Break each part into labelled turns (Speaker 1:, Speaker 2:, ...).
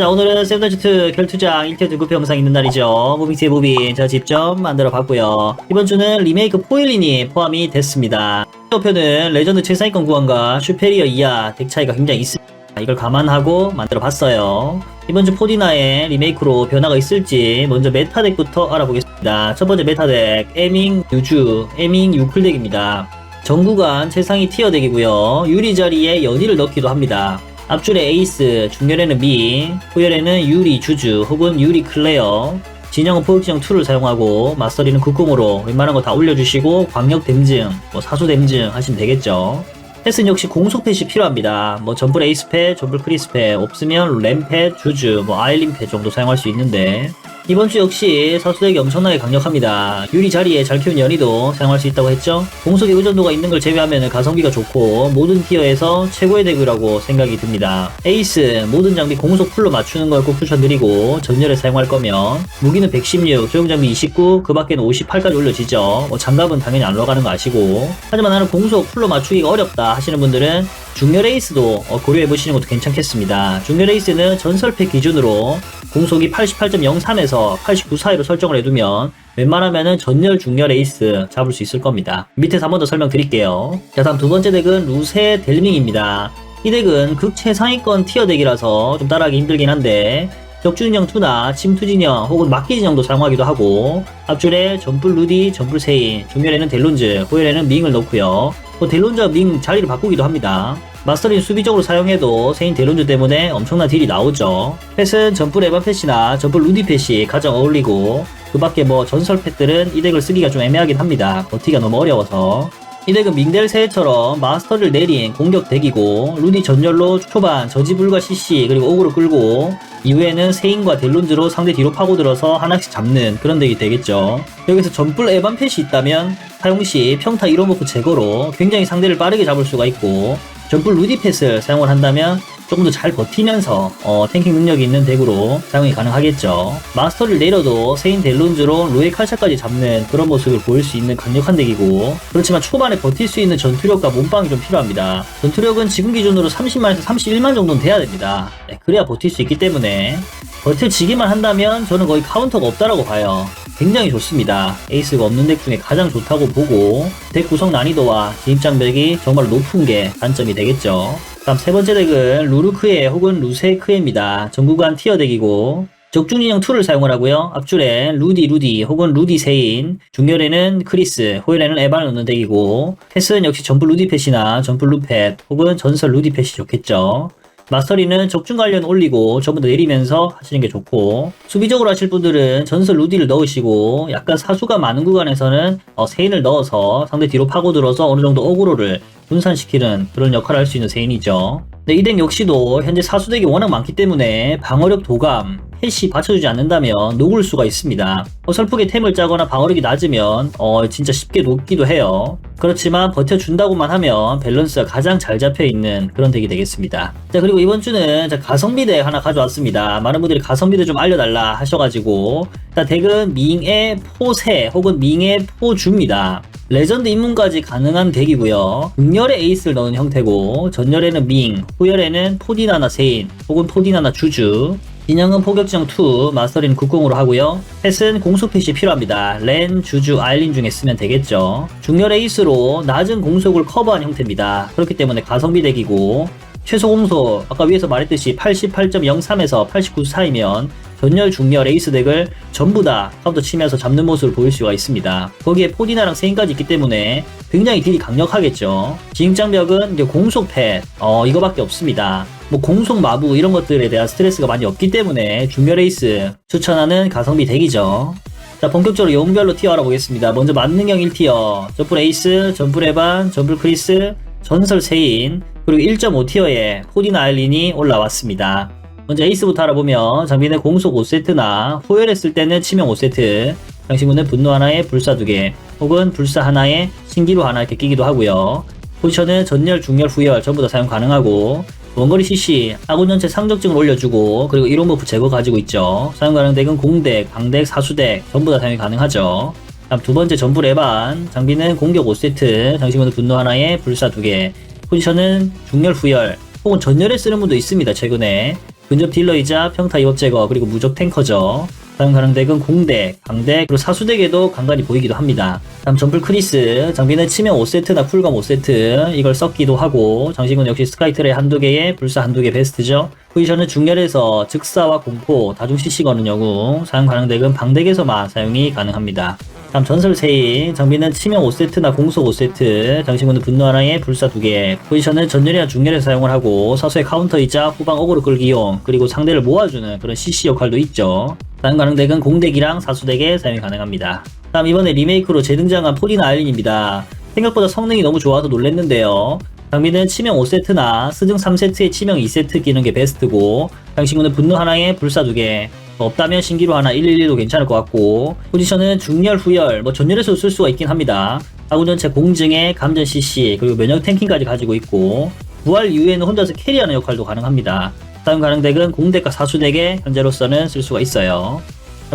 Speaker 1: 자 오늘은 세븐더지트 결투장 1태 등급표 영상이 있는 날이죠. 무빙스의 무빙. 제가 직접 만들어 봤고요. 이번 주는 리메이크 포일린이 포함이 됐습니다. 표는 레전드 최상위권 구간과 슈페리어 이하 덱 차이가 굉장히 있습니다. 이걸 감안하고 만들어 봤어요. 이번 주 포디나의 리메이크로 변화가 있을지 먼저 메타 덱부터 알아보겠습니다. 첫 번째 메타 덱 에밍 유주 에밍 유클 덱입니다. 전 구간 최상위 티어 덱이고요. 유리 자리에 연이를 넣기도 합니다 앞줄에 에이스, 중열에는 미, 후열에는 유리 주주 혹은 유리 클레어, 진영은 포획지형 2를 사용하고 맞서리는 극공으로 웬만한 거 다 올려주시고 광역 댐증, 뭐 사수 댐증 하시면 되겠죠. 패스는 역시 공속 펫이 필요합니다. 뭐 전불 에이스 펫, 전불 크리스 펫, 없으면 램펫, 주주, 뭐 아일린 펫 정도 사용할 수 있는데 이번 주 역시 사수덱이 엄청나게 강력합니다. 유리 자리에 잘 키운 연이도 사용할 수 있다고 했죠. 공속의 의존도가 있는 걸 제외하면 가성비가 좋고 모든 티어에서 최고의 덱이라고 생각이 듭니다. 에이스 모든 장비 공속 풀로 맞추는 걸 꼭 추천드리고 전열에 사용할 거면 무기는 116, 소형 장비 29, 그 밖에는 58까지 올려지죠. 뭐 장갑은 당연히 안 올라가는 거 아시고 하지만 나는 공속 풀로 맞추기가 어렵다 하시는 분들은 중열 에이스도 어, 고려해 보시는 것도 괜찮겠습니다. 중열 에이스는 전설팩 기준으로 공속이 88.03에서 89 사이로 설정을 해두면 웬만하면은 전열 중열 에이스 잡을 수 있을 겁니다. 밑에서 한 번 더 설명드릴게요. 자 다음 두 번째 덱은 루세 델밍입니다. 이 덱은 극 최상위권 티어 덱이라서 좀 따라하기 힘들긴 한데 적준인형 2나 침투진형 혹은 막기진형도 사용하기도 하고 앞줄에 전불 루디, 전불 세인, 중열에는 델론즈, 호열에는 밍을 넣고요. 뭐 델론즈와 밍 자리를 바꾸기도 합니다. 마스터린 수비적으로 사용해도 세인 델론즈 때문에 엄청난 딜이 나오죠. 펫은 전불 에반 펫이나 전불 루디 펫이 가장 어울리고 그 밖에 뭐 전설 펫들은 이 덱을 쓰기가 좀 애매하긴 합니다. 버티기가 너무 어려워서. 이 덱은 밍델 세처럼 마스터를 내린 공격 덱이고 루디 전열로 초반 저지불과 CC 그리고 오그로 끌고 이후에는 세인과 델론즈로 상대 뒤로 파고들어서 하나씩 잡는 그런 덱이 되겠죠. 여기서 전불 에반 펫이 있다면 사용 시 평타 1호 버프 제거로 굉장히 상대를 빠르게 잡을 수가 있고 전불 루디 펫을 사용을 한다면 조금 더 잘 버티면서 어, 탱킹 능력이 있는 덱으로 사용이 가능하겠죠. 마스터를 내려도 세인 델론즈로 로에 칼샤까지 잡는 그런 모습을 보일 수 있는 강력한 덱이고 그렇지만 초반에 버틸 수 있는 전투력과 몸빵이 좀 필요합니다. 전투력은 지금 기준으로 30만에서 31만 정도는 돼야 됩니다. 네, 그래야 버틸 수 있기 때문에 버텨지기만 한다면 저는 거의 카운터가 없다라고 봐요. 굉장히 좋습니다. 에이스가 없는 덱 중에 가장 좋다고 보고 덱 구성 난이도와 진입장벽이 정말 높은 게 단점이 되겠죠. 다음 세 번째 덱은 루르크에 혹은 루세크에입니다. 전구간 티어 덱이고 적중 인형 2를 사용을 하고요. 앞줄에 루디 루디 혹은 루디 세인, 중열에는 크리스, 호열에는 에반을 넣는 덱이고 패스는 역시 전부 루디 펫이나 전부 루펫 혹은 전설 루디 펫이 좋겠죠. 마스터리는 적중 관련 올리고 전부 다 내리면서 하시는 게 좋고 수비적으로 하실 분들은 전설 루디를 넣으시고 약간 사수가 많은 구간에서는 어, 세인을 넣어서 상대 뒤로 파고들어서 어느 정도 어그로를 분산시키는 그런 역할을 할 수 있는 세인이죠. 근데 이덱 역시도 현재 사수덱이 워낙 많기 때문에 방어력 도감, 펫이 받쳐주지 않는다면 녹을 수가 있습니다. 어설프게 템을 짜거나 방어력이 낮으면 어 진짜 쉽게 녹기도 해요. 그렇지만 버텨준다고만 하면 밸런스가 가장 잘 잡혀있는 그런 덱이 되겠습니다. 자 그리고 이번 주는 자, 가성비 덱 하나 가져왔습니다. 많은 분들이 가성비를 좀 알려달라 하셔가지고 자 덱은 밍의 포세 혹은 밍의 포주입니다. 레전드 입문까지 가능한 덱이고요. 극열에 에이스를 넣은 형태고 전열에는 밍, 후열에는 포디나나 세인 혹은 포디나나 주주 인형은 포격지형 2, 마스터리는 국공으로 하고요. 펫은 공속펫이 필요합니다. 렌, 주주, 아일린 중에 쓰면 되겠죠. 중열 에이스로 낮은 공속을 커버한 형태입니다. 그렇기 때문에 가성비 덱이고 최소 공속, 아까 위에서 말했듯이 88.03에서 89 사이면 전열 중열 에이스 덱을 전부 다 카운터 치면서 잡는 모습을 보일 수가 있습니다. 거기에 포디나랑 세인까지 있기 때문에 굉장히 딜이 강력하겠죠. 진입장벽은 이제 공속 펫, 어, 이거밖에 없습니다. 뭐 공속 마부 이런 것들에 대한 스트레스가 많이 없기 때문에 중열 에이스 추천하는 가성비 덱이죠. 자 본격적으로 영별로 티어 알아보겠습니다. 먼저 만능형 1티어, 전불 에이스, 전불 에반, 전불 크리스, 전설 세인, 그리고 1.5티어에 포디나 아일린이 올라왔습니다. 먼저 에이스부터 알아보면 장비는 공속 5세트나 호열했을 때는 치명 5세트, 장신구는 분노 하나에 불사 2개, 혹은 불사 하나에 신기루 하나 이렇게 끼기도 하고요. 포지션은 전열, 중열, 후열 전부 다 사용 가능하고 원거리 CC, 아군 전체 상적증을 올려주고 그리고 1호 버프 제거 가지고 있죠. 사용 가능 덱은 공덱, 강덱, 사수덱 전부 다 사용이 가능하죠. 다음 두 번째 전부 레반 장비는 공격 5세트, 장신구는 분노 하나에 불사 2개, 포지션은 중열, 후열 혹은 전열에 쓰는 분도 있습니다. 최근에 근접 딜러이자 평타 이업 제거 그리고 무적 탱커죠. 다음 가능 덱은 공덱, 강덱, 그리고 사수덱에도 간간히 보이기도 합니다. 다음 점플 크리스, 장비는 치명 5세트나 쿨감 5세트, 이걸 썼기도 하고, 장식은 역시 스카이트레 한두 개에 불사 한두 개 베스트죠. 포지션은 중렬에서 즉사와 공포, 다중 CC 거는 영웅, 사용 가능 덱은 방덱에서만 사용이 가능합니다. 다음 전설 세인 장비는 치명 5세트나 공속 5세트. 장신구는 분노 하나에 불사 2개. 포지션은 전열이나 중열에 사용을 하고 사수의 카운터이자 후방 어그로 끌기용 그리고 상대를 모아주는 그런 CC 역할도 있죠 다른 가능 덱은 공덱이랑 사수덱에 사용이 가능합니다 다음 이번에 리메이크로 재등장한 포리나 아일린입니다 생각보다 성능이 너무 좋아서 놀랬는데요 장비는 치명 5세트나 스승 3세트에 치명 2세트 끼는 게 베스트고 장신구는 분노 하나에 불사 2개 없다면 신기로 하나 111도 괜찮을 것 같고 포지션은 중열, 후열, 뭐 전열에서 쓸 수가 있긴 합니다. 아군 전체 공증에 감전 CC 그리고 면역 탱킹까지 가지고 있고 부활 이후에는 혼자서 캐리하는 역할도 가능합니다. 다음 가능 덱은 공덱과 사수덱에 현재로서는 쓸 수가 있어요.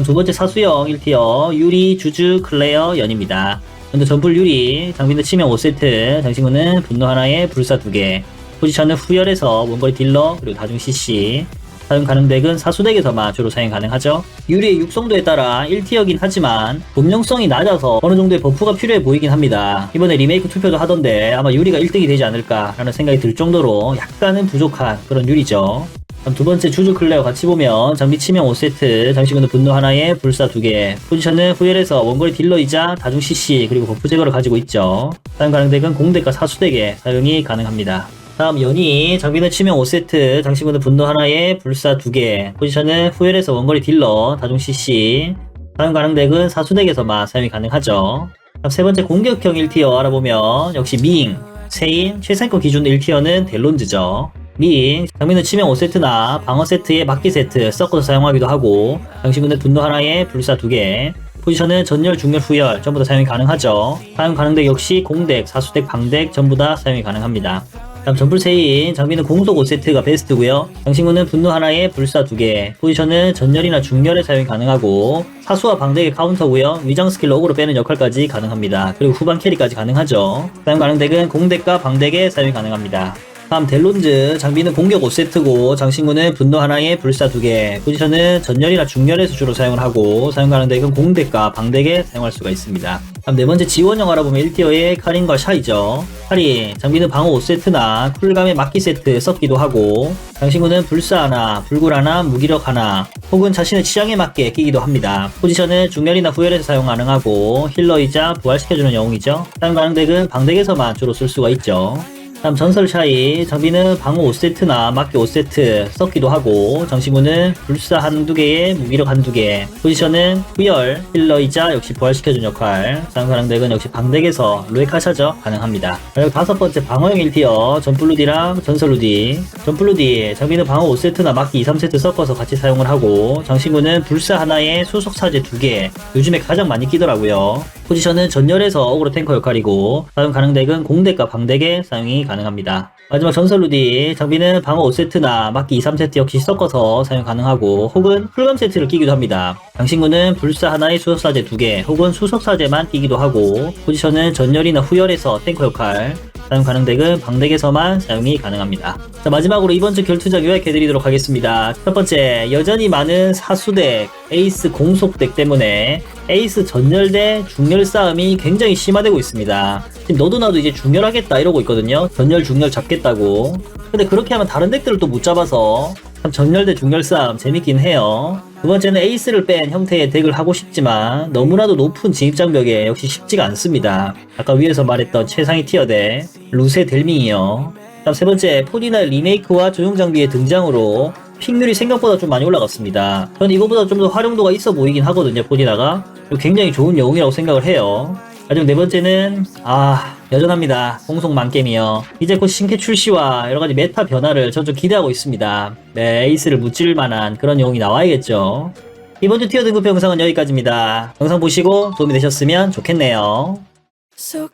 Speaker 1: 두 번째 사수형 1티어 유리, 주주, 클레어, 연입니다. 먼저 전풀 유리, 장비는 치명 5세트, 장신구는 분노 하나에 불사 2개, 포지션은 후열에서 원거리 딜러 그리고 다중 CC 사용 가능 덱은 사수덱에서만 주로 사용 가능하죠. 유리의 육성도에 따라 1티어긴 하지만 범용성이 낮아서 어느 정도의 버프가 필요해 보이긴 합니다. 이번에 리메이크 투표도 하던데 아마 유리가 1등이 되지 않을까라는 생각이 들 정도로 약간은 부족한 그런 유리죠. 두 번째 주주 클레어 같이 보면 장비 치명 5세트, 장식은 분노 하나에 불사 2개, 포지션은 후열에서 원거리 딜러이자 다중 CC 그리고 버프 제거를 가지고 있죠. 다른 가능 덱은 공덱과 사수덱에 사용이 가능합니다. 다음 연이 장비는 치명 5세트 장신구는 분노 하나에 불사 2개. 포지션은 후열에서 원거리 딜러 다중 CC 다음 가능 덱은 사수 덱에서만 사용이 가능하죠. 다음 세 번째 공격형 1티어 알아보면 역시 밍, 세인, 최상급 기준 1티어는 델론즈죠. 밍, 장비는 치명 5세트나 방어 세트에 막기 세트 섞어서 사용하기도 하고 장신구는 분노 하나에 불사 2개. 포지션은 전열, 중열, 후열 전부 다 사용이 가능하죠. 다음 가능 덱 역시 공덱, 사수덱, 방덱 전부 다 사용이 가능합니다 다음 전불 세인 장비는 공속 5세트가 베스트고요. 장신구는 분노 하나에 불사 2개. 포지션은 전열이나 중열에 사용이 가능하고 사수와 방덱의 카운터고요. 위장 스킬 럭으로 빼는 역할까지 가능합니다. 그리고 후방 캐리까지 가능하죠. 사용 가능 덱은 공덱과 방덱에 사용이 가능합니다. 다음 델론즈 장비는 공격 5세트고 장신구는 분노 하나에 불사 2개. 포지션은 전열이나 중열에서 주로 사용을 하고 사용 가능 덱은 공덱과 방덱에 사용할 수가 있습니다 다음 네 번째 지원형 알아보면 1티어의 카린과 샤이죠. 카린 장비는 방어 5세트나 쿨감의 막기 세트 썼기도 하고 장신구는 불사 하나 불굴 하나 무기력 하나 혹은 자신의 취향에 맞게 끼기도 합니다. 포지션은 중열이나 후열에서 사용 가능하고 힐러이자 부활시켜주는 영웅이죠. 사용 가능 덱은 방덱에서만 주로 쓸 수가 있죠 다음 전설 차이. 장비는 방어 5세트나 막기 5세트 썼기도 하고 장신구는 불사 한두 개에 무기력 한두 개. 포지션은 후열 힐러이자 역시 부활시켜준 역할. 가능 덱은 역시 방덱에서 로에카샤죠 가능합니다. 그리고 다섯 번째 방어형 1티어 전플루디랑 전설루디. 전플루디 장비는 방어 5세트나 막기 2, 3세트 섞어서 같이 사용을 하고 장신구는 불사 하나에 수속 사제 두개. 요즘에 가장 많이 끼더라고요 포지션은 전열에서 어그로 탱커 역할이고 사용 가능 덱은 공덱과 방덱에 사용이 가능합니다. 마지막 전설 루디 장비는 방어 5세트나 막기 2, 3세트 역시 섞어서 사용 가능하고 혹은 풀감 세트를 끼기도 합니다. 장신구는 불사 하나에 수석사제 2개 혹은 수석사제만 끼기도 하고 포지션은 전열이나 후열에서 탱커 역할 사용 가능 덱은 방덱에서만 사용이 가능합니다. 자, 마지막으로 이번 주 결투작 요약해드리도록 하겠습니다. 첫 번째, 여전히 많은 사수덱, 에이스 공속덱 때문에 에이스 전열 대 중열 싸움이 굉장히 심화되고 있습니다. 지금 너도 나도 이제 중열하겠다 이러고 있거든요. 전열 중열 잡겠다고. 근데 그렇게 하면 다른 덱들을 또 못 잡아서 참 전열 대 중열 싸움 재밌긴 해요. 두 번째는 에이스를 뺀 형태의 덱을 하고 싶지만 너무나도 높은 진입장벽에 역시 쉽지가 않습니다. 아까 위에서 말했던 최상위 티어 덱 루세 델밍이요. 다음 세 번째 포디나 리메이크와 조형 장비의 등장으로 픽률이 생각보다 좀 많이 올라갔습니다. 저는 이거보다 좀 더 활용도가 있어 보이긴 하거든요, 포디나가. 굉장히 좋은 영웅이라고 생각을 해요. 마지막 네 번째는, 아, 여전합니다. 공속 만겜이요. 이제 곧 신캐 출시와 여러 가지 메타 변화를 저좀 기대하고 있습니다. 네, 에이스를 무찌를 만한 그런 영웅이 나와야겠죠. 이번 주 티어 등급 영상은 여기까지입니다. 영상 보시고 도움이 되셨으면 좋겠네요.
Speaker 2: So